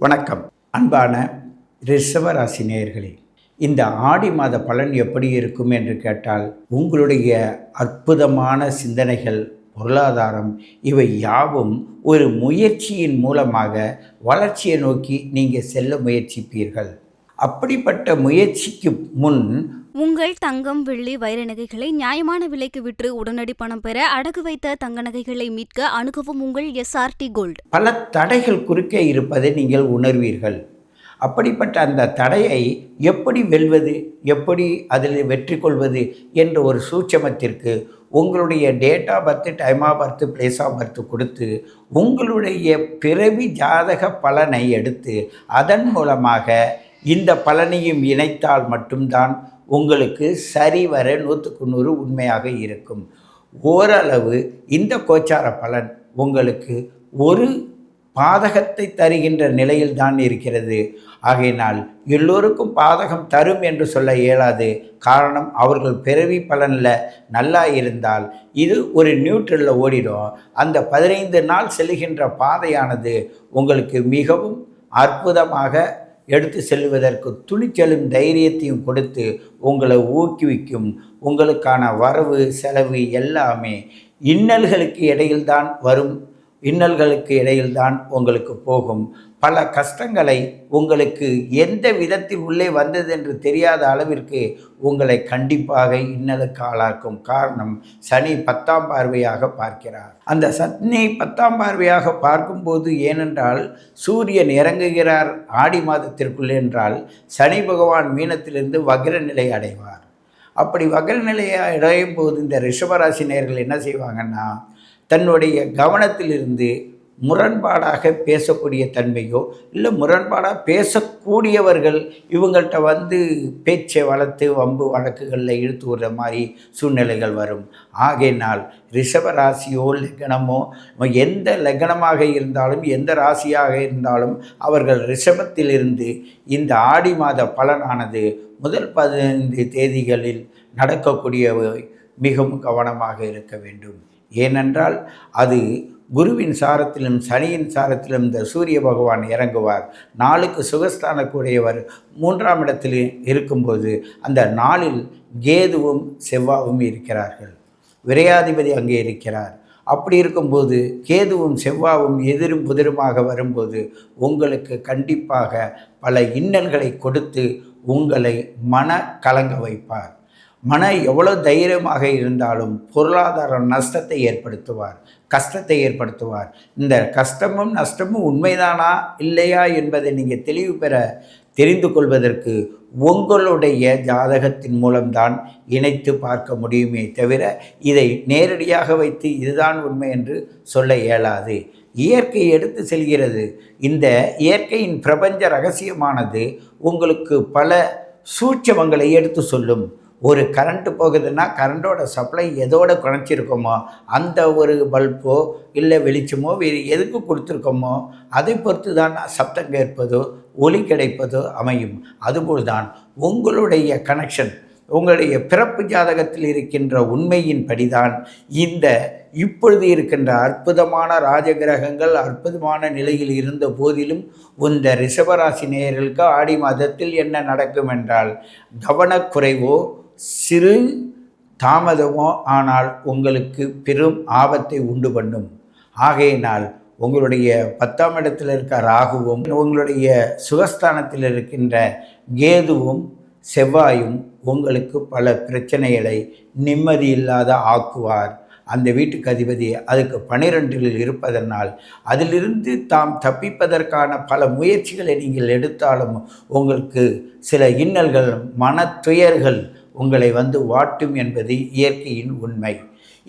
வணக்கம். அன்பான ரிஷவராசி நேயர்களே இந்த ஆடி மாத பலன் எப்படி இருக்கும் என்று கேட்டால் உங்களுடைய அற்புதமான சிந்தனைகள் பொருளாதாரம் இவை யாவும் ஒரு முயற்சியின் மூலமாக வளர்ச்சியை நோக்கி நீங்கள் செல்ல முயற்சிப்பீர்கள். அப்படிப்பட்ட முயற்சிக்கு முன் உங்கள் தங்கம் வெள்ளி வைர நகைகளை நியாயமான விலைக்கு விற்று உடனடி பணம் பெற அடகு வைத்த தங்க நகைகளை மீட்க அணுகவும் உங்கள் எஸ்ஆர்டி கோல்ட் பல தடைகள் குறுக்கே இருப்பதை நீங்கள் உணர்வீர்கள். அப்படிப்பட்ட அந்த தடையை எப்படி வெல்வது எப்படி அதில் வெற்றி கொள்வது என்ற ஒரு சூட்சமத்திற்கு உங்களுடைய date of time of birth place of birth கொடுத்து உங்களுடைய பிறவி ஜாதக பலனை எடுத்து அதன் மூலமாக இந்த பலனையும் இணைத்தால் மட்டும்தான் உங்களுக்கு சரிவர நூற்றுக்கு நூறு உண்மையாக இருக்கும். ஓரளவு இந்த கோச்சார பலன் உங்களுக்கு ஒரு பாதகத்தை தருகின்ற நிலையில் தான் இருக்கிறது. ஆகையினால் எல்லோருக்கும் பாதகம் தரும் என்று சொல்ல இயலாது. காரணம் அவர்கள் பிறவி பலனில் நல்லா இருந்தால் இது ஒரு நியூட்ரலில் ஓடிடும். அந்த பதினைந்து நாள் செல்கின்ற பாதையானது உங்களுக்கு மிகவும் அற்புதமாக எடுத்து செல்வதற்கு துணிச்சலும் தைரியத்தையும் கொடுத்து உங்களை ஊக்குவிக்கும். உங்களுக்கான வரவு செலவு எல்லாமே இன்னல்களுக்கு இடையில்தான் வரும். இன்னல்களுக்கு இடையில்தான் உங்களுக்கு போகும். பல கஷ்டங்களை உங்களுக்கு எந்த விதத்தில் உள்ளே வந்தது என்று தெரியாத அளவிற்கு உங்களை கண்டிப்பாக இன்னலுக்கு ஆளாக்கும் காரணம் சனி பத்தாம் பார்வையாக பார்க்கிறார். அந்த சனி பத்தாம் பார்வையாக பார்க்கும்போது ஏனென்றால் சூரியன் இறங்குகிறார். ஆடி மாதத்திற்குள் என்றால் சனி பகவான் மீனத்திலிருந்து வக்ர நிலை அடைவார். அப்படி வகல் நிலையை அடையும் போது இந்த ரிஷபராசி நேர்கள் என்ன செய்வாங்கன்னா தன்னுடைய கவனத்திலிருந்து முரண்பாடாக பேசக்கூடிய தன்மையோ இல்லை முரண்பாடாக பேசக்கூடியவர்கள் இவங்கள்ட்ட வந்து பேச்சை வளர்த்து வம்பு வழக்குகளில் இழுத்து விடுற மாதிரி சூழ்நிலைகள் வரும். ஆகையினால் ரிஷபராசியோ லக்னமோ எந்த லக்னமாக இருந்தாலும் எந்த ராசியாக இருந்தாலும் அவர்கள் ரிஷபத்திலிருந்து இந்த ஆடி மாத பலனானது முதல் பதினைந்து தேதிகளில் நடக்கக்கூடிய மிகவும் கவனமாக இருக்க வேண்டும். ஏனென்றால் அது குருவின் சாரத்திலும் சனியின் சாரத்திலும் இந்த சூரிய பகவான் இறங்குவார். நாளுக்கு சுகஸ்தானக்கூடியவர் மூன்றாம் இடத்தில் இருக்கும்போது அந்த நாளில் கேதுவும் செவ்வாவும் இருக்கிறார்கள். விரையாதிபதி அங்கே இருக்கிறார். அப்படி இருக்கும்போது கேதுவும் செவ்வாவும் எதிரும் புதிருமாக வரும்போது உங்களுக்கு கண்டிப்பாக பல இன்னல்களை கொடுத்து உங்களை மன கலங்க வைப்பார். மன எவ்வளோ தைரியமாக இருந்தாலும் பொருளாதார நஷ்டத்தை ஏற்படுத்துவார். கஷ்டத்தை ஏற்படுத்துவார். இந்த கஷ்டமும் நஷ்டமும் உண்மைதானா இல்லையா என்பதை நீங்கள் தெளிவு பெற தெரிந்து கொள்வதற்கு உங்களுடைய ஜாதகத்தின் மூலம்தான் இணைத்து பார்க்க முடியுமே தவிர இதை நேரடியாக வைத்து இதுதான் உண்மை என்று சொல்ல இயலாது. இயற்கை எடுத்து செல்கிறது. இந்த இயற்கையின் பிரபஞ்ச ரகசியமானது உங்களுக்கு பல சூட்சமங்களை எடுத்து சொல்லும். ஒரு கரண்ட்டு போகுதுன்னா கரண்டோட சப்ளை எதோட குறைச்சிருக்கோமோ அந்த ஒரு பல்போ இல்லை வெளிச்சமோ வேறு எதுக்கு கொடுத்துருக்கோமோ அதை பொறுத்து தான் சப்தம் கேட்பதோ ஒலி கிடைப்பதோ அமையும். அதுபோல் தான் உங்களுடைய கனெக்ஷன் உங்களுடைய பிறப்பு ஜாதகத்தில் இருக்கின்ற உண்மையின் படிதான் இந்த இப்பொழுது இருக்கின்ற அற்புதமான ராஜகிரகங்கள் அற்புதமான நிலையில் இருந்த போதிலும் இந்த ரிஷபராசி நேயர்களுக்கு ஆடி மாதத்தில் என்ன நடக்கும் என்றால் கவனக்குறைவோ சிறு தாமதமோ ஆனால் உங்களுக்கு பெரும் ஆபத்தை உண்டு பண்ணும். ஆகையினால் உங்களுடைய பத்தாம் இடத்தில் இருக்க ராகுவும் உங்களுடைய சுகஸ்தானத்தில் இருக்கின்ற கேதுவும் செவ்வாயும் உங்களுக்கு பல பிரச்சனைகளை நிம்மதி இல்லாத ஆக்குவார். அந்த வீட்டுக்கு அதிபதி அதுக்கு பனிரெண்டில் இருப்பதனால் அதிலிருந்து தாம் தப்பிப்பதற்கான பல முயற்சிகளை நீங்கள் எடுத்தாலும் உங்களுக்கு சில இன்னல்கள் மன துயர்கள் உங்களை வந்து வாட்டும் என்பது இயற்கையின் உண்மை.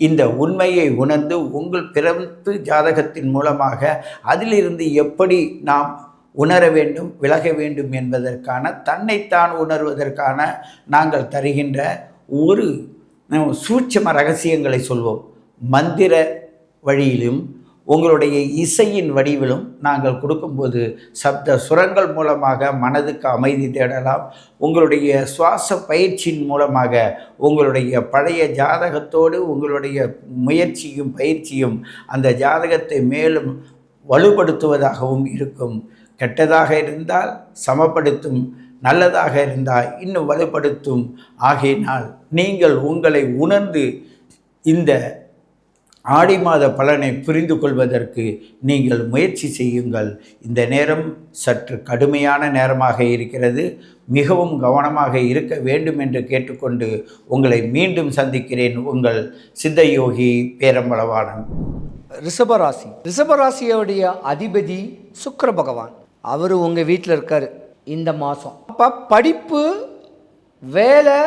இந்த உண்மையை உணர்ந்து உங்கள் பிறப்பு ஜாதகத்தின் மூலமாக அதிலிருந்து எப்படி நாம் உணர வேண்டும் விலக வேண்டும் என்பதற்கான தன்னைத்தான் உணர்வதற்கான நாங்கள் தருகின்ற ஒரு சூட்சம ரகசியங்களை சொல்வோம். மந்திர வழியிலும் உங்களுடைய இசையின் வடிவிலும் நாங்கள் கொடுக்கும்போது சப்த சுரங்கள் மூலமாக மனதுக்கு அமைதி தேடலாம். உங்களுடைய சுவாச பயிற்சியின் மூலமாக உங்களுடைய பழைய ஜாதகத்தோடு உங்களுடைய முயற்சியும் பயிற்சியும் அந்த ஜாதகத்தை மேலும் வலுப்படுத்துவதாகவும் இருக்கும். கெட்டதாக இருந்தால் சமப்படுத்தும் நல்லதாக இருந்தால் இன்னும் வலுப்படுத்தும். ஆகையினால் நீங்கள் உங்களை உணர்ந்து இந்த ஆடி மாத பலனை புரிந்து கொள்வதற்கு நீங்கள் முயற்சி செய்யுங்கள். இந்த நேரம் சற்று கடுமையான நேரமாக இருக்கிறது. மிகவும் கவனமாக இருக்க வேண்டும் என்று கேட்டுக்கொண்டு உங்களை மீண்டும் சந்திக்கிறேன். உங்கள் சித்தயோகி பேரம்பளவானன் ரிஷபராசி. ரிஷபராசியோடைய அதிபதி சுக்கர பகவான். அவர் உங்கள் வீட்டில் இருக்கார். இந்த மாதம் அப்போ படிப்பு வேலை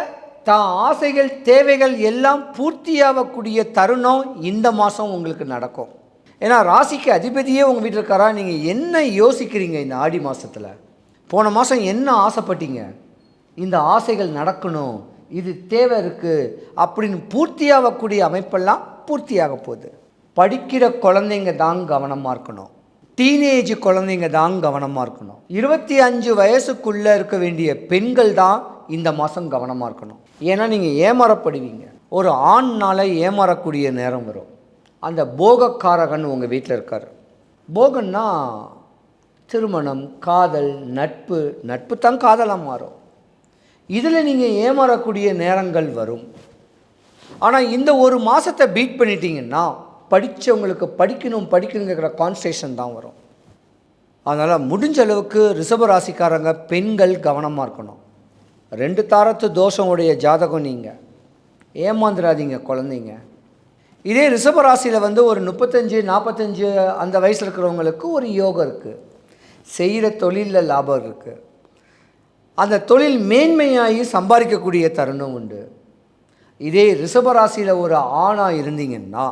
தான் ஆசைகள் தேவைகள் எல்லாம் பூர்த்தியாகக்கூடிய தருணம் இந்த மாதம் உங்களுக்கு நடக்கும். ஏன்னா ராசிக்கு அதிபதியே உங்கள் வீட்டில் இருக்காரா? நீங்கள் என்ன யோசிக்கிறீங்க இந்த ஆடி மாதத்தில் போன மாதம் என்ன ஆசைப்பட்டீங்க? இந்த ஆசைகள் நடக்கணும் இது தேவை இருக்குது அப்படின்னு பூர்த்தியாகக்கூடிய அமைப்பெல்லாம் பூர்த்தியாக போகுது. படிக்கிற குழந்தைங்க தான் கவனமாக இருக்கணும். டீனேஜ் குழந்தைங்க தான் கவனமாக இருக்கணும். இருபத்தி அஞ்சு வயசுக்குள்ளே இருக்க வேண்டிய பெண்கள் தான் இந்த மாதம் கவனமாக இருக்கணும். ஏன்னா நீங்கள் ஏமாறப்படுவீங்க. ஒரு ஆண்னால் ஏமாறக்கூடிய நேரம் வரும். அந்த போகக்காரகன் உங்கள் வீட்டில் இருக்கார். போகன்னா திருமணம் காதல் நட்பு நட்பு தான் காதலாக மாறும். இதில் நீங்கள் ஏமாறக்கூடிய நேரங்கள் வரும். ஆனால் இந்த ஒரு மாதத்தை பீட் பண்ணிட்டீங்கன்னா படித்தவங்களுக்கு படிக்கணும் படிக்கணுங்கிற கான்ஸ்டேஷன் தான் வரும். அதனால் முடிஞ்ச அளவுக்கு ரிஷப ராசிக்காரங்க பெண்கள் கவனமாக இருக்கணும். ரெண்டு தாரத்து தோஷம் உடைய ஜாதகம் நீங்கள் ஏமாந்துடாதீங்க குழந்தைங்க. இதே ரிஷப ராசியில் வந்து ஒரு முப்பத்தஞ்சு நாற்பத்தஞ்சு அந்த வயசில் இருக்கிறவங்களுக்கு ஒரு யோகம் இருக்குது செய்கிற தொழிலில் லாபம் இருக்குது அந்த தொழில் மேன்மையாகி சம்பாதிக்கக்கூடிய தருணம் உண்டு. இதே ரிஷபராசியில் ஒரு ஆணாக இருந்தீங்கன்னா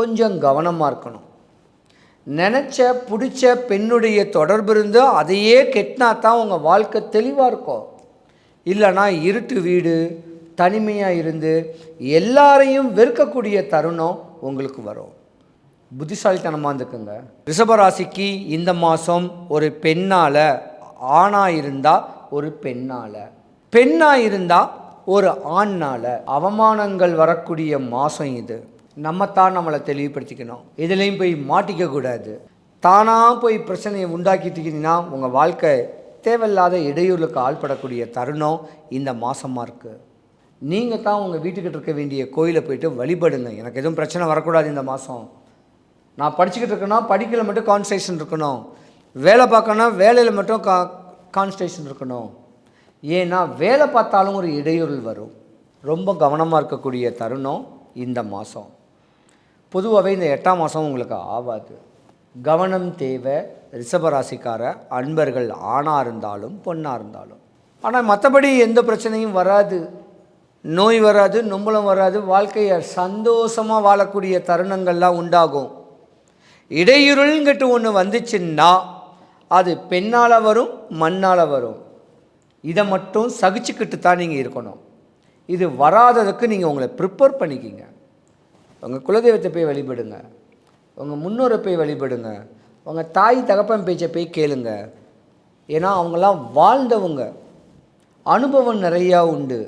கொஞ்சம் கவனமாக இருக்கணும். நினச்ச பிடிச்ச பெண்ணுடைய தொடர்பு இருந்து அதையே கெட்டினா தான் உங்கள் வாழ்க்கை தெளிவாக இருக்கும். இல்லைனா இருட்டு வீடு தனிமையாக இருந்து எல்லாரையும் வெறுக்கக்கூடிய தருணம் உங்களுக்கு வரும். புத்திசாலித்தனமாக இருந்துக்குங்க. ரிஷபராசிக்கு இந்த மாதம் ஒரு பெண்ணால் ஆணாக இருந்தால் ஒரு பெண்ணால் பெண்ணாக இருந்தால் ஒரு ஆண்ணால் அவமானங்கள் வரக்கூடிய மாதம் இது. நம்ம தான் நம்மளை தெளிவுபடுத்திக்கணும். இதுலேயும் போய் மாட்டிக்க கூடாது தானாக போய் பிரச்சனையை உண்டாக்கிட்டீங்கன்னா உங்கள் வாழ்க்கை தேவையில்லாத இடையூறுக்கு ஆள்படக்கூடிய தருணம் இந்த மாதமாக இருக்குது நீங்கள் தான் உங்கள் வீட்டுக்கிட்ட இருக்க வேண்டிய கோயிலை போயிட்டு வழிபடுங்க. எனக்கு எதுவும் பிரச்சனை வரக்கூடாது இந்த மாதம் நான் படிச்சுக்கிட்டு இருக்கேன்னா படிக்கல மட்டும் கான்சன்ட்ரேஷன் இருக்கணும். வேலை பார்க்கணும் வேலையில் மட்டும் கா கான்சன்ட்ரேஷன் இருக்கணும். ஏன்னா வேலை பார்த்தாலும் ஒரு இடையூறல் வரும். ரொம்ப கவனமாக இருக்கக்கூடிய தருணம் இந்த மாதம் பொதுவாகவே இந்த எட்டாம் மாதம் உங்களுக்கு ஆகாது கவனம் தேவை ரிஷபராசிக்கார அன்பர்கள் ஆணாக இருந்தாலும் பொண்ணாக இருந்தாலும். ஆனால் மற்றபடி எந்த பிரச்சனையும் வராது. நோய் வராது நொம்பலம் வராது. வாழ்க்கையை சந்தோஷமாக வாழக்கூடிய தருணங்கள்லாம் உண்டாகும். இடையூறுங்கிட்டு ஒன்று வந்துச்சுன்னா அது பெண்ணால் வரும் மண்ணால் வரும். இதை மட்டும் சகிச்சுக்கிட்டு தான் நீங்கள் இருக்கணும். இது வராததுக்கு நீங்கள் உங்களை ப்ரிப்பேர் பண்ணிக்கிங்க. உங்கள் குலதெய்வத்தை போய் வழிபடுங்க. உங்கள் முன்னோரை போய் வழிபடுங்க. உங்கள் தாய் தகப்பன் பேச்சை போய் கேளுங்க. ஏன்னா அவங்களாம் வாழ்ந்தவங்க. அனுபவம் நிறையா உண்டு.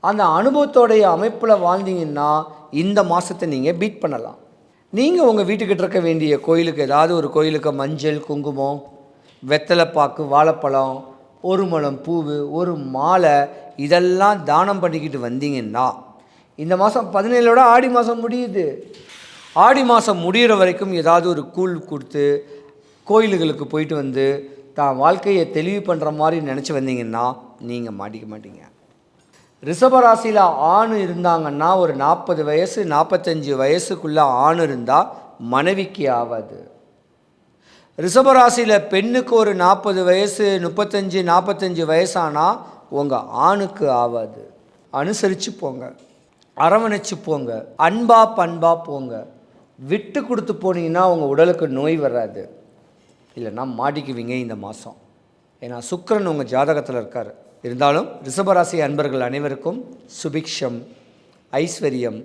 அந்த அனுபவத்தோடைய அமைப்பில் வாழ்ந்தீங்கன்னா இந்த மாதத்தை நீங்கள் பீட் பண்ணலாம். நீங்கள் உங்கள் வீட்டுக்கிட்ட இருக்க வேண்டிய கோயிலுக்கு ஏதாவது ஒரு கோயிலுக்கு மஞ்சள் குங்குமம் வெத்தலைப்பாக்கு வாழைப்பழம் ஒரு முழம் பூவு ஒரு மாலை இதெல்லாம் தானம் பண்ணிக்கிட்டு வந்தீங்கன்னா இந்த மாதம் பதினேழோட ஆடி மாதம் முடியுது. ஆடி மாதம் முடிகிற வரைக்கும் ஏதாவது ஒரு கூழ் கொடுத்து கோயில்களுக்கு போயிட்டு வந்து தான் வாழ்க்கையை தெளிவு பண்ணுற மாதிரி நினச்சி வந்தீங்கன்னா நீங்கள் மாட்டிக்க மாட்டீங்க. ரிஷபராசியில் ஆண் இருந்தாங்கன்னா ஒரு நாற்பது வயசு நாற்பத்தஞ்சு வயசுக்குள்ளே ஆண் இருந்தால் மனைவிக்கு ஆகாது ரிஷபராசியில் பெண்ணுக்கு ஒரு நாற்பது வயசு முப்பத்தஞ்சு நாற்பத்தஞ்சு வயசானால் உங்கள் ஆணுக்கு ஆகாது அனுசரித்து போங்க. அரவணைச்சு போங்க. அன்பா பண்பா போங்க. விட்டு கொடுத்து போனீங்கன்னா உங்கள் உடலுக்கு நோய் வராது. இல்லைன்னா மாட்டிக்குவீங்க இந்த மாதம் ஏன்னா சுக்கரன் உங்கள் ஜாதகத்தில் இருக்கார். இருந்தாலும் ரிஷபராசி அன்பர்கள் அனைவருக்கும் சுபிக்ஷம் ஐஸ்வர்யம்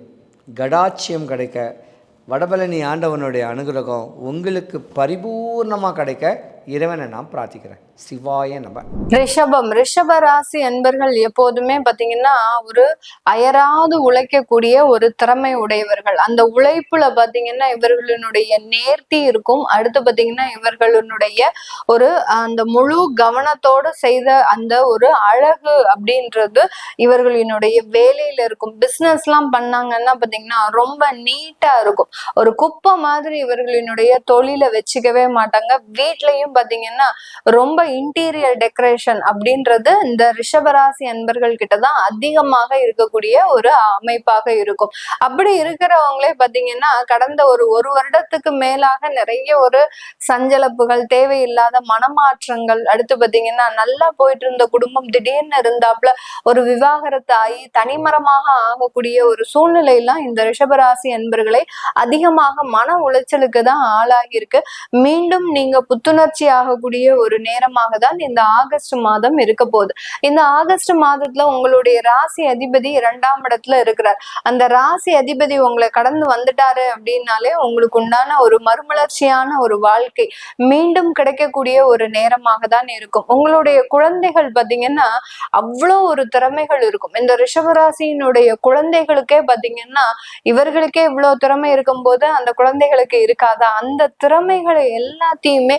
கடாட்சியம் கிடைக்க வடபழனி ஆண்டவனுடைய அனுகிரகம் உங்களுக்கு பரிபூர்ணமாக கிடைக்க இறைவனை நான் பிரார்த்திக்கிறேன். சிவாய நம. ரிஷபம். ரிஷப ராசி அன்பர்கள் எப்போதுமே பாத்தீங்கன்னா ஒரு அயராது உழைக்கக்கூடிய ஒரு திறமை உடையவர்கள். அந்த உழைப்புல பாத்தீங்கன்னா இவர்களுடைய நேர்த்தி இருக்கும். அடுத்து பாத்தீங்கன்னா இவர்களுடைய ஒரு அந்த முழு கவனத்தோடு செய்த அந்த ஒரு அழகு அப்படின்றது இவர்களினுடைய வேலையில இருக்கும். பிசினஸ் எல்லாம் பண்ணாங்கன்னா பாத்தீங்கன்னா ரொம்ப நீட்டா இருக்கும். ஒரு குப்பை மாதிரி இவர்களினுடைய தொழிலை வச்சுக்கவே மாட்டாங்க. வீட்லயும் பாத்தீங்கன்னா ரொம்ப இன்டீரியர் டெக்கரேஷன் அப்படின்றது இந்த ரிஷபராசி அன்பர்கள் கிட்ட தான் அதிகமாக இருக்கக்கூடிய ஒரு அமைப்பாக இருக்கும். அப்படி இருக்கிறவங்களே பாத்தீங்கன்னா கடந்த ஒரு ஒரு வருடத்துக்கு மேலாக நிறைய ஒரு சஞ்சலப்புகள் தேவையில்லாத மனமாற்றங்கள் அடுத்து பாத்தீங்கன்னா நல்லா போயிட்டு இருந்த குடும்பம் திடீர்னு இருந்தாப்புல ஒரு விவாகரத்து ஆகி தனிமரமாக ஆகக்கூடிய ஒரு சூழ்நிலையெல்லாம் இந்த ரிஷபராசி அன்பர்களை அதிகமாக மன உளைச்சலுக்கு தான் ஆளாகி இருக்கு மீண்டும் நீங்க புத்துணர்ச்சி ஆகக்கூடிய ஒரு மாதமாக தான் இந்த ஆகஸ்ட் மாதம் இருக்க போகுது. இந்த ஆகஸ்ட் மாதத்துல உங்களுடைய ராசி அதிபதி இரண்டாம் இடத்துல இருக்கிறார். அந்த ராசி அதிபதி உங்களை கடந்து வந்துட்டாரு அப்படின்னாலே உங்களுக்கு உண்டான ஒரு மறுமலர்ச்சியான ஒரு வாழ்க்கை மீண்டும் கிடைக்கக்கூடிய ஒரு நேரமாக தான் இருக்கும். உங்களுடைய குழந்தைகள் பாத்தீங்கன்னா அவ்வளோ ஒரு திறமைகள் இருக்கும். இந்த ரிஷபராசியினுடைய குழந்தைகளுக்கே பாத்தீங்கன்னா இவர்களுக்கே இவ்வளவு திறமை இருக்கும்போது அந்த குழந்தைகளுக்கு இருக்காதா? அந்த திறமைகளை எல்லாத்தையுமே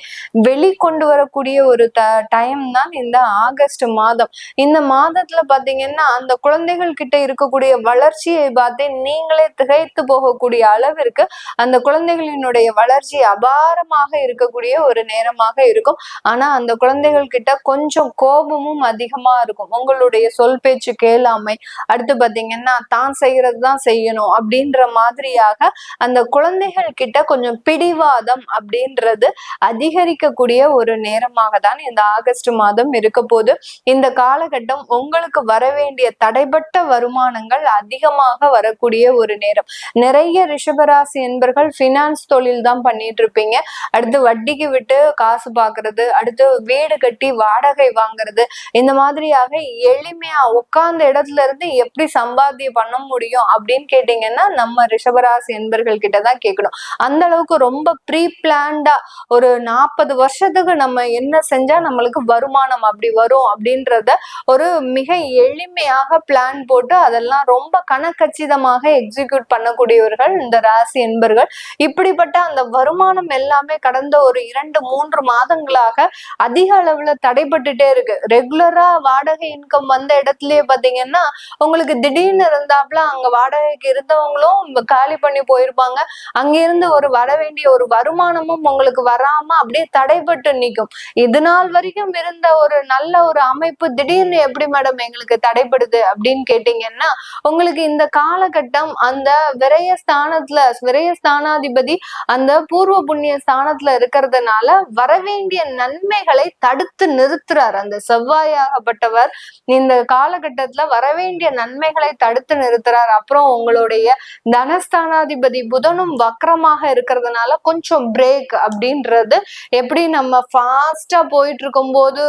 வெளிக்கொண்டு வரக்கூடிய ஒரு த டைம் தான் இந்த ஆகஸ்ட் மாதம். இந்த மாதத்துல பாத்தீங்கன்னா அந்த குழந்தைகள் கிட்ட இருக்கக்கூடிய வளர்ச்சியை பார்த்தே நீங்களே திகைத்து போகக்கூடிய அளவிற்கு அந்த குழந்தைகளினுடைய வளர்ச்சி அபாரமாக இருக்கக்கூடிய ஒரு நேரமாக இருக்கும். ஆனா அந்த குழந்தைகள் கிட்ட கொஞ்சம் கோபமும் அதிகமா இருக்கும். உங்களுடைய சொல் பேச்சு கேளாமை அடுத்து பாத்தீங்கன்னா தான் செய்யறது தான் செய்யணும் அப்படின்ற மாதிரியாக அந்த குழந்தைகள் கிட்ட கொஞ்சம் பிடிவாதம் அப்படின்றது அதிகரிக்கக்கூடிய ஒரு நேரமாக தான் இந்த ஆகஸ்ட் மாதம் இருக்க போது. இந்த காலகட்டம் உங்களுக்கு வர வேண்டிய தடைப்பட்ட வருமானங்கள் அதிகமாக வரக்கூடிய ஒரு நேரம். நிறைய ரிஷபராசி என்பர்கள் பினான்ஸ் தொழில் தான் பண்ணிட்டு இருப்பீங்க. அடுத்து வட்டிக்கு விட்டு காசு பாக்குறது அடுத்து வீடு கட்டி வாடகை வாங்குறது. இந்த மாதிரியாக எளிமையா உட்கார்ந்த இடத்துல இருந்து எப்படி சம்பாத்தியம் பண்ண முடியும் அப்படின்னு கேட்டீங்கன்னா நம்ம ரிஷபராசி என்பர்கள் கிட்ட தான் கேட்கணும். அந்த அளவுக்கு ரொம்ப ப்ரீ பிளான்டா ஒரு நாற்பது வருஷத்துக்கு நம்ம என்ன செஞ்சா நம்மளுக்கு வருமானம் அப்படி வரும் அப்படின்றத ஒரு மிக எளிமையாக பிளான் போட்டு அதெல்லாம் ரொம்ப கணக்கச்சிதமாக எக்ஸிக்யூட் பண்ணக்கூடியவர்கள் இந்த ராசி என்பர்கள். இப்படிப்பட்ட அந்த வருமானம் எல்லாமே கடந்த ஒரு இரண்டு மூன்று மாதங்களாக அதிக அளவுல தடைபட்டுட்டே இருக்கு. ரெகுலரா வாடகை இன்கம் வந்த இடத்துலயே பாத்தீங்கன்னா உங்களுக்கு திடீர்னு இருந்தாப்புல அங்க வாடகைக்கு இருந்தவங்களும் காலி பண்ணி போயிருப்பாங்க. அங்கிருந்து ஒரு வர வேண்டிய ஒரு வருமானமும் உங்களுக்கு வராம அப்படியே தடைபட்டு நிற்கும் இது நாள் வரைக்கும் இருந்த ஒரு நல்ல ஒரு அமைப்பு திடீர்னு எப்படி மேடம் எங்களுக்கு தடைப்படுது அப்படின்னு கேட்டீங்கன்னா உங்களுக்கு இந்த காலகட்டம் அந்த விரைய ஸ்தானத்துல விரைய ஸ்தானாதிபதி அந்த பூர்வ புண்ணிய ஸ்தானத்துல இருக்கிறதுனால வரவேண்டிய நன்மைகளை தடுத்து நிறுத்துறார். அந்த செவ்வாயாகப்பட்டவர் இந்த காலகட்டத்துல வரவேண்டிய நன்மைகளை தடுத்து நிறுத்துறார். அப்புறம் உங்களுடைய தனஸ்தானாதிபதி புதனும் வக்கரமாக இருக்கிறதுனால கொஞ்சம் பிரேக் அப்படின்றது எப்படி நம்ம ஃபாஸ்டா போயிட்டு இருக்கும்போது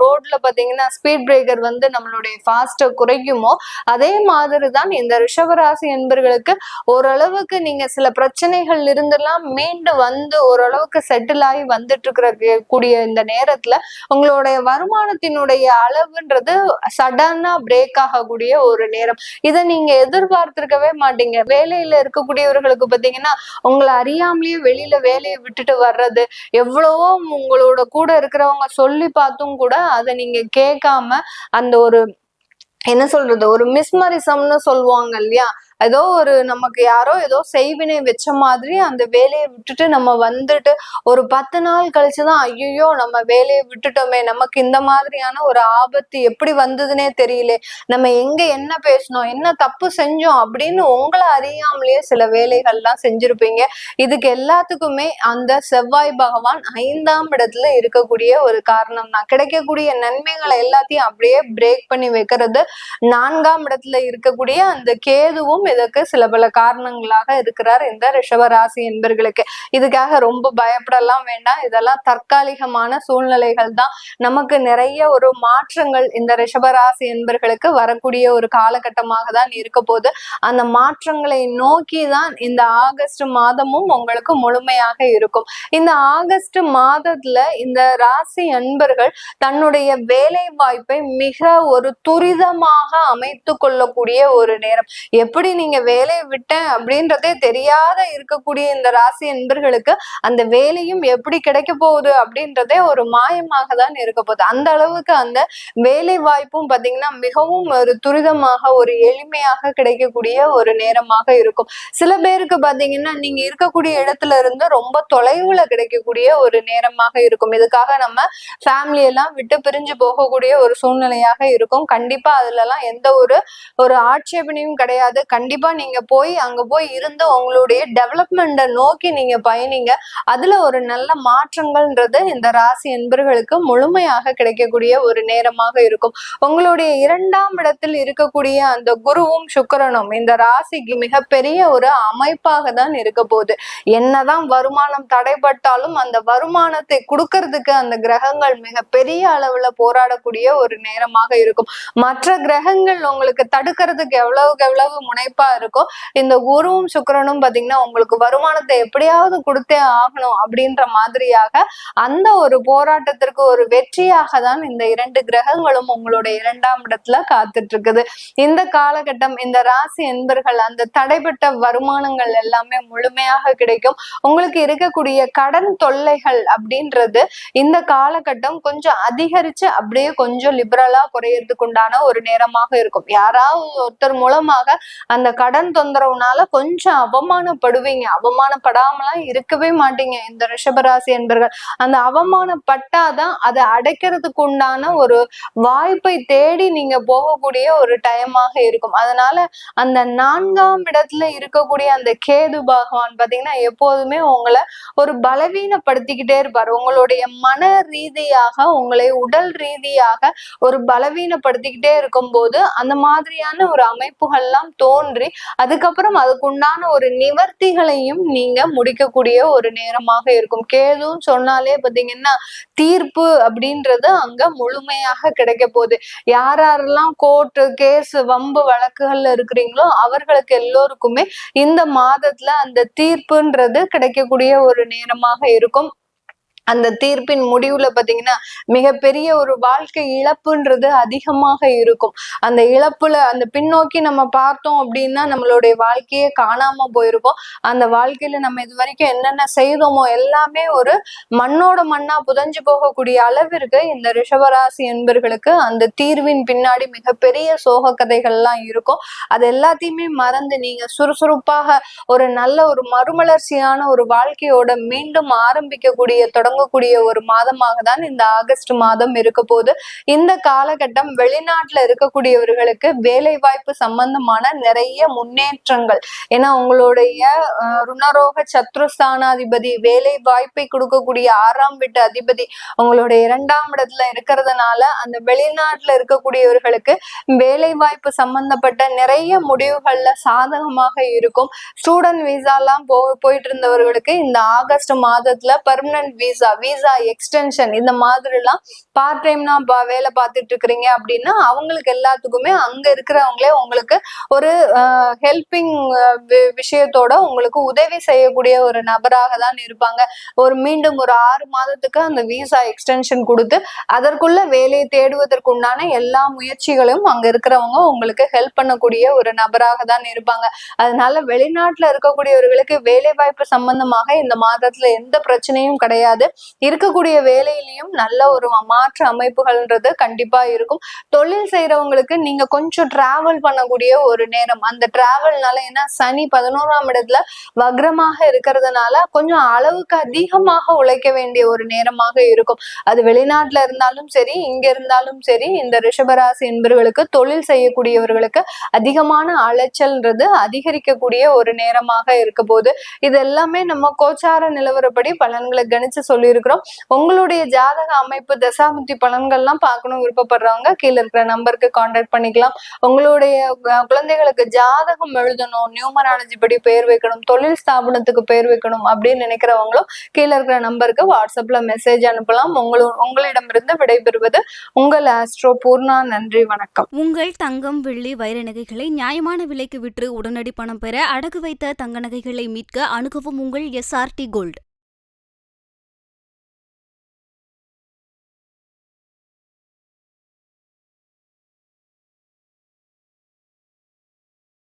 ரோட்ல பாத்தீங்கன்னா ஸ்பீட் பிரேக்கர் வந்து நம்மளுடைய ஃபாஸ்ட்டை குறைக்குமோ அதே மாதிரி தான் இந்த ரிஷபராசி என்பர்களுக்கு ஓரளவுக்கு நீங்க சில பிரச்சனைகள் இருந்தெல்லாம் மீண்டு வந்து ஓரளவுக்கு செட்டில் ஆகி வந்துட்டு இருக்கிற கூடிய இந்த நேரத்துல உங்களுடைய வருமானத்தினுடைய அளவுன்றது சடனா பிரேக் ஆகக்கூடிய ஒரு நேரம். இதை நீங்க எதிர்பார்த்திருக்கவே மாட்டீங்க. வேலையில இருக்கக்கூடியவர்களுக்கு பாத்தீங்கன்னா உங்களை அறியாமலேயே வெளியில வேலையை விட்டுட்டு வர்றது எவ்வளவோ உங்களோட கூட இருக்கிறவங்க சொல்லி பார்த்தும் கூட அதை நீங்க கேட்காம அந்த ஒரு என்ன சொல்றது ஒரு மிஸ்மரிசம்னு சொல்லுவாங்க இல்லையா? ஏதோ ஒரு நமக்கு யாரோ ஏதோ செய்வினை வச்ச மாதிரி அந்த வேலையை விட்டுட்டு நம்ம வந்துட்டு ஒரு பத்து நாள் கழிச்சுதான் ஐயோ நம்ம வேலையை விட்டுட்டோமே நமக்கு இந்த மாதிரியான ஒரு ஆபத்து எப்படி வந்ததுன்னே தெரியல. நம்ம எங்க என்ன பேசணும் என்ன தப்பு செஞ்சோம் அப்படின்னு உங்களை அறியாமலேயே சில வேலைகள்லாம் செஞ்சிருப்பீங்க. இதுக்கு எல்லாத்துக்குமே அந்த செவ்வாய் பகவான் ஐந்தாம் இடத்துல இருக்கக்கூடிய ஒரு காரணம் தான். கிடைக்கக்கூடிய நன்மைகளை எல்லாத்தையும் அப்படியே பிரேக் பண்ணி வைக்கிறது நான்காம் இடத்துல இருக்கக்கூடிய அந்த கேதுவும் இதற்கு சில பல காரணங்களாக இருக்கிறார் இந்த ரிஷபராசி என்பர்களுக்கு. இதுக்காக ரொம்ப பயப்படலாம் வேண்டாம். இதெல்லாம் தற்காலிகமான சூழ்நிலைகள் தான். நமக்கு நிறைய ஒரு மாற்றங்கள் இந்த ரிஷபராசி என்பர்களுக்கு வரக்கூடிய ஒரு காலகட்டமாக தான் இருக்க போது அந்த மாற்றங்களை நோக்கி தான் இந்த ஆகஸ்ட் மாதமும் உங்களுக்கு முழுமையாக இருக்கும். இந்த ஆகஸ்ட் மாதத்துல இந்த ராசி அன்பர்கள் தன்னுடைய வேலை வாய்ப்பை மிக ஒரு துரிதமாக அமைத்து கொள்ளக்கூடிய ஒரு நேரம். எப்படி நீங்க வேலையை விட்டேன் அப்படின்றதே தெரியாத இருக்கக்கூடிய இந்த ராசி அன்பர்களுக்கு அந்த வேலையும் எப்படி கிடைக்க போகுது அப்படின்றதே ஒரு மாயமாக தான் இருக்க போகுது. அந்த அளவுக்கு அந்த வேலை வாய்ப்பும் பாத்தீங்கன்னா மிகவும் ஒரு துரிதமாக ஒரு எளிமையாக கிடைக்கக்கூடிய ஒரு நேரமாக இருக்கும். சில பேருக்கு பாத்தீங்கன்னா நீங்க இருக்கக்கூடிய இடத்துல இருந்து ரொம்ப தொலைவுல கிடைக்கக்கூடிய ஒரு நேரமாக இருக்கும். இதுக்காக நம்ம ஃபேமிலி எல்லாம் விட்டு பிரிஞ்சு போகக்கூடிய ஒரு சூழ்நிலையாக இருக்கும். கண்டிப்பா அதுல எல்லாம் எந்த ஒரு ஒரு ஆட்சேபனையும் கிடையாது. கண்டிப்பா கண்டிப்பா நீங்க போய் அங்க போய் இருந்து உங்களுடைய டெவலப்மெண்ட்டை நோக்கி நீங்க பயணிங்க. அதுல ஒரு நல்ல மாற்றங்கள்ன்றது இந்த ராசி என்பர்களுக்கு முழுமையாக கிடைக்கக்கூடிய ஒரு நேரமாக இருக்கும். உங்களுடைய இரண்டாம் இடத்தில் இருக்கக்கூடிய அந்த குருவும் சுக்கிரனும் இந்த ராசிக்கு மிகப்பெரிய ஒரு அமைப்பாக தான் இருக்க போகுது. என்னதான் வருமானம் தடைப்பட்டாலும் அந்த வருமானத்தை கொடுக்கறதுக்கு அந்த கிரகங்கள் மிகப்பெரிய அளவுல போராடக்கூடிய ஒரு நேரமாக இருக்கும். மற்ற கிரகங்கள் உங்களுக்கு தடுக்கிறதுக்கு எவ்வளவுக்கு எவ்வளவு முனைப்பா இருக்கோ இந்த குருவும் சுக்கிரனும் பாத்தீங்கன்னா உங்களுக்கு வருமானத்தை எப்படியாவது கொடுத்தே ஆகணும் அப்படின்ற மாதிரியாக அந்த ஒரு போராட்டத்திற்கு ஒரு வெற்றியாக தான் இந்த இரண்டு கிரகங்களும் உங்களுடைய இரண்டாம் இடத்துல காத்துட்டு இருக்குது இந்த காலகட்டம் இந்த ராசி என்பர்கள் அந்த தடைப்பட்ட வருமானங்கள் எல்லாமே முழுமையாக கிடைக்கும். உங்களுக்கு இருக்கக்கூடிய கடன் தொல்லைகள் அப்படின்றது இந்த காலகட்டம் கொஞ்சம் அதிகரிச்சு அப்படியே கொஞ்சம் லிபரலா குறையறதுக்கு உண்டான ஒரு நேரமாக இருக்கும். யாராவது ஒருத்தர் மூலமாக அந்த கடன் தொந்தரவுனால கொஞ்சம் அவமானப்படுவீங்க. அவமானப்படாமலாம் இருக்கவே மாட்டீங்க. இந்த ரிஷபராசி என்பர்கள். அந்த அவமானப்பட்டாதான் அதை அடைக்கிறதுக்கு உண்டான ஒரு வாய்ப்பை தேடி நீங்க போகக்கூடிய ஒரு டைமாக இருக்கும். அதனால அந்த நான்காம் இடத்துல இருக்கக்கூடிய அந்த கேது பகவான் பாத்தீங்கன்னா எப்போதுமே உங்களை ஒரு பலவீனப்படுத்திக்கிட்டே இருப்பார். உங்களுடைய மன ரீதியாக உங்களை உடல் ரீதியாக ஒரு பலவீனப்படுத்திக்கிட்டே இருக்கும்போது அந்த மாதிரியான ஒரு அமைப்புகள்லாம் தோன்றி அதுக்கப்புறம் அதுக்குண்டான ஒரு நிவர்த்திகளையும் நீங்க முடிக்கக்கூடிய ஒரு நேரமாக இருக்கும். கேதுன்னு சொன்னாலே பாத்தீங்கன்னா தீர்ப்பு அப்படின்றது அங்க முழுமையாக கிடைக்க போகுது. யார் யாரெல்லாம் கோர்ட்டு கேஸ் வம்பு வழக்குகள்ல இருக்கிறீங்களோ அவர்களுக்கு எல்லோருக்குமே இந்த மாதத்துல அந்த தீர்ப்புன்றது கிடைக்கக்கூடிய ஒரு நேரமாக இருக்கும். அந்த தீர்ப்பின் முடிவுல பாத்தீங்கன்னா மிகப்பெரிய ஒரு வாழ்க்கை இழப்புன்றது அதிகமாக இருக்கும். அந்த இழப்புல அந்த பின்னோக்கி நம்ம பார்த்தோம் அப்படின்னா நம்மளுடைய வாழ்க்கையே காணாம போயிருக்கும் அந்த வாழ்க்கையில நம்ம இது வரைக்கும் என்னென்ன செய்தோமோ எல்லாமே ஒரு மண்ணோட மண்ணா புதஞ்சு போகக்கூடிய அளவிற்கு இந்த ரிஷபராசி என்பர்களுக்கு அந்த தீர்வின் பின்னாடி மிகப்பெரிய சோக கதைகள்லாம் இருக்கும். அது எல்லாத்தையுமே மறந்து நீங்க சுறுசுறுப்பாக ஒரு நல்ல ஒரு மறுமலர்ச்சியான ஒரு வாழ்க்கையோட மீண்டும் ஆரம்பிக்கக்கூடிய தொடங்கக்கூடிய ஒரு மாதமாக தான் இந்த ஆகஸ்ட் மாதம் இருக்க போது இந்த காலகட்டம் வெளிநாட்டுல இருக்கக்கூடியவர்களுக்கு வேலை வாய்ப்பு சம்பந்தமான நிறைய முன்னேற்றங்கள். ஏன்னா உங்களுடைய ருணரோக சத்ருஸ்தானாதிபதி வேலை வாய்ப்பை கொடுக்கக்கூடிய ஆறாம் வீட்டு அதிபதி உங்களுடைய இரண்டாம் இடத்துல இருக்கிறதுனால அந்த வெளிநாட்டுல இருக்கக்கூடியவர்களுக்கு வேலை வாய்ப்பு சம்பந்தப்பட்ட நிறைய முடிவுகள்ல சாதகமாக இருக்கும். ஸ்டூடெண்ட் விசாலாம் போ போயிட்டு இருந்தவர்களுக்கு இந்த ஆகஸ்ட் மாதத்துல பர்மனன்ட் விசா விசா எக்ஸ்டென்ஷன் இந்த மாதிரிலாம் பார்ட் டைம்னா வேலை பார்த்துட்டு இருக்கிறீங்க அப்படின்னா அவங்களுக்கு எல்லாத்துக்குமே அங்க இருக்கிறவங்களே உங்களுக்கு ஒரு ஹெல்பிங் விஷயத்தோட உங்களுக்கு உதவி செய்யக்கூடிய ஒரு நபராக தான் இருப்பாங்க. ஒரு மீண்டும் ஒரு ஆறு மாதத்துக்கு அந்த விசா எக்ஸ்டென்ஷன் கொடுத்து அதற்குள்ள வேலையை தேடுவதற்கு உண்டான எல்லா முயற்சிகளையும் அங்க இருக்கிறவங்க உங்களுக்கு ஹெல்ப் பண்ணக்கூடிய ஒரு நபராக தான் இருப்பாங்க. அதனால வெளிநாட்டுல இருக்கக்கூடியவர்களுக்கு வேலை வாய்ப்பு சம்பந்தமாக இந்த மாதத்துல எந்த பிரச்சனையும் கிடையாது. இருக்கக்கூடிய வேலையிலையும் நல்ல ஒரு மாற்று அமைப்புகள்ன்றது கண்டிப்பா இருக்கும். தொழில் செய்யறவங்களுக்கு நீங்க கொஞ்சம் டிராவல் பண்ணக்கூடிய ஒரு நேரம். அந்த டிராவல்னால ஏன்னா சனி பதினோராம் இடத்துல வக்ரமாக இருக்கிறதுனால கொஞ்சம் அளவுக்கு அதிகமாக உழைக்க வேண்டிய ஒரு நேரமாக இருக்கும். அது வெளிநாட்டுல இருந்தாலும் சரி இங்க இருந்தாலும் சரி இந்த ரிஷபராசி என்பவர்களுக்கு தொழில் செய்யக்கூடியவர்களுக்கு அதிகமான அலைச்சல்ன்றது அதிகரிக்கக்கூடிய ஒரு நேரமாக இருக்க போது இது எல்லாமே நம்ம கோச்சார நிலவரப்படி பலன்களை கணிச்சு சொல்லி சொல்லியிருக்கிறோம். உங்களுடைய ஜாதக அமைப்பு தசாபுத்தி பலன்கள்லாம் பார்க்கணும் விருப்பப்படுறவங்க கீழே இருக்கிற நம்பருக்கு கான்டாக்ட் பண்ணிக்கலாம். உங்களுடைய குழந்தைகளுக்கு ஜாதகம் எழுதணும் நியூமராலஜி படி பேர் வைக்கணும் தொழில் ஸ்தாபனத்துக்கு பேர் வைக்கணும் அப்படின்னு நினைக்கிறவங்களும் கீழே இருக்கிற நம்பருக்கு வாட்ஸ்அப்ல மெசேஜ் அனுப்பலாம். உங்களும் உங்களிடமிருந்து விடைபெறுவது உங்கள் ஆஸ்ட்ரோ பூர்ணா. நன்றி வணக்கம். உங்கள் தங்கம் வெள்ளி வைர நகைகளை நியாயமான விலைக்கு விற்று உடனடி பணம் பெற அடகு வைத்த தங்க நகைகளை மீட்க அணுகவும் உங்கள் எஸ்ஆர்டி கோல்டு